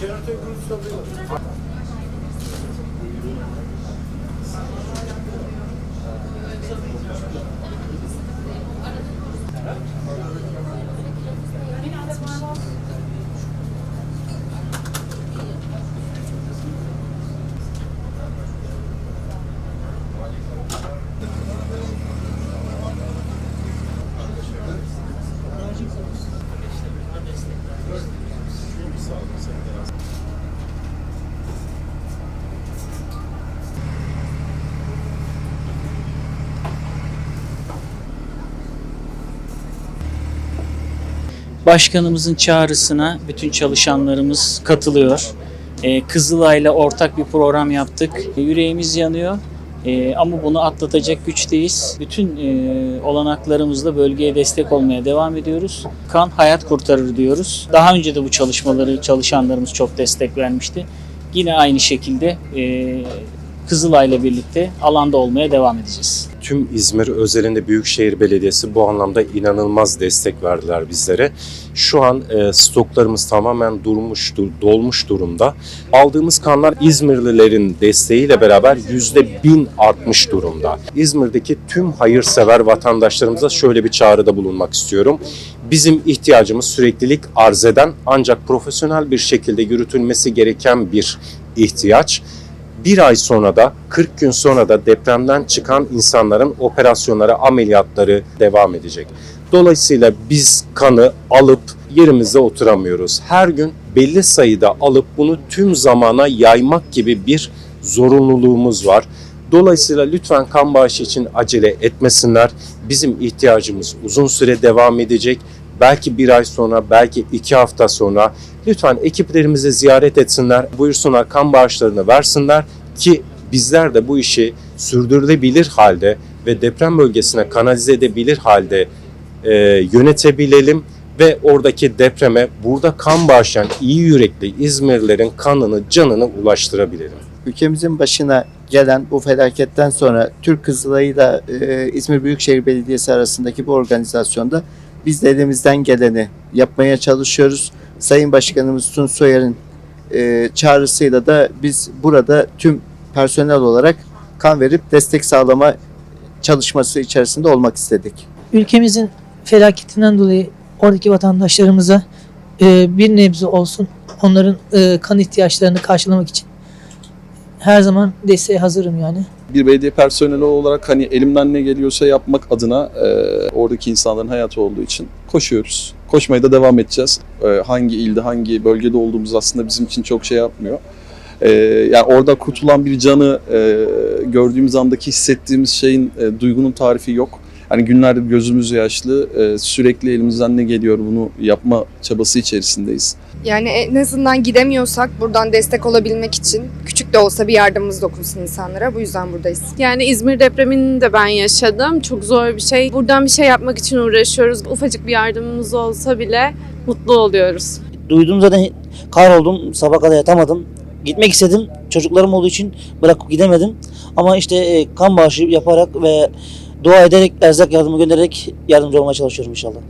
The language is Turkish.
Jeneratör gürültüsü alıyorlar. Başkanımızın çağrısına bütün çalışanlarımız katılıyor. Ee, Kızılay'la ortak bir program yaptık. Yüreğimiz yanıyor. Ee, ama bunu atlatacak güçteyiz. Bütün e, olanaklarımızla bölgeye destek olmaya devam ediyoruz. Kan hayat kurtarır diyoruz. Daha önce de bu çalışmaları çalışanlarımız çok destek vermişti. Yine aynı şekilde e, Kızılay'la birlikte alanda olmaya devam edeceğiz. Tüm İzmir özelinde Büyükşehir Belediyesi bu anlamda inanılmaz destek verdiler bizlere. Şu an e, stoklarımız tamamen durmuş, dur- dolmuş durumda. Aldığımız kanlar İzmirlilerin desteğiyle beraber yüzde bin artmış durumda. İzmir'deki tüm hayırsever vatandaşlarımıza şöyle bir çağrıda bulunmak istiyorum. Bizim ihtiyacımız süreklilik arz eden ancak profesyonel bir şekilde yürütülmesi gereken bir ihtiyaç bir ay sonra da 40 gün sonra da depremden çıkan insanların operasyonları, ameliyatları devam edecek. Dolayısıyla biz kanı alıp yerimizde oturamıyoruz. Her gün belli sayıda alıp bunu tüm zamana yaymak gibi bir zorunluluğumuz var. Dolayısıyla lütfen kan bağışı için acele etmesinler. Bizim ihtiyacımız uzun süre devam edecek. Belki bir ay sonra, belki iki hafta sonra lütfen ekiplerimizi ziyaret etsinler. Buyursunlar kan bağışlarını versinler ki bizler de bu işi sürdürülebilir halde ve deprem bölgesine kanalize edebilir halde e, yönetebilelim ve oradaki depreme burada kan bağışlayan iyi yürekli İzmirlilerin kanını, canını ulaştırabilelim. ülkemizin başına gelen bu felaketten sonra Türk Kızılay'ı da e, İzmir Büyükşehir Belediyesi arasındaki bu organizasyonda biz de elimizden geleni yapmaya çalışıyoruz. Sayın Başkanımız Tun Soyer'in e, çağrısıyla da biz burada tüm personel olarak kan verip destek sağlama çalışması içerisinde olmak istedik. ülkemizin felaketinden dolayı oradaki vatandaşlarımıza e, bir nebze olsun onların e, kan ihtiyaçlarını karşılamak için her zaman desteğe hazırım yani. bir belediye personeli olarak hani elimden ne geliyorsa yapmak adına e, oradaki insanların hayatı olduğu için koşuyoruz. Koşmaya da devam edeceğiz. E, hangi ilde, hangi bölgede olduğumuz aslında bizim için çok şey yapmıyor. E, yani orada kurtulan bir canı e, gördüğümüz andaki hissettiğimiz şeyin, e, duygunun tarifi yok. Hani günlerdir gözümüz yaşlı, e, sürekli elimizden ne geliyor bunu yapma çabası içerisindeyiz. Yani en azından gidemiyorsak buradan destek olabilmek için küçük de olsa bir yardımımız dokunsun insanlara. Bu yüzden buradayız. Yani İzmir depremini de ben yaşadım. Çok zor bir şey. Buradan bir şey yapmak için uğraşıyoruz. Ufacık bir yardımımız olsa bile mutlu oluyoruz. Duydum zaten kahroldum. Sabah kadar yatamadım. Gitmek istedim. Çocuklarım olduğu için bırakıp gidemedim. Ama işte e, kan bağışı yaparak ve dua ederek, erzak yardımı göndererek yardımcı olmaya çalışıyorum inşallah.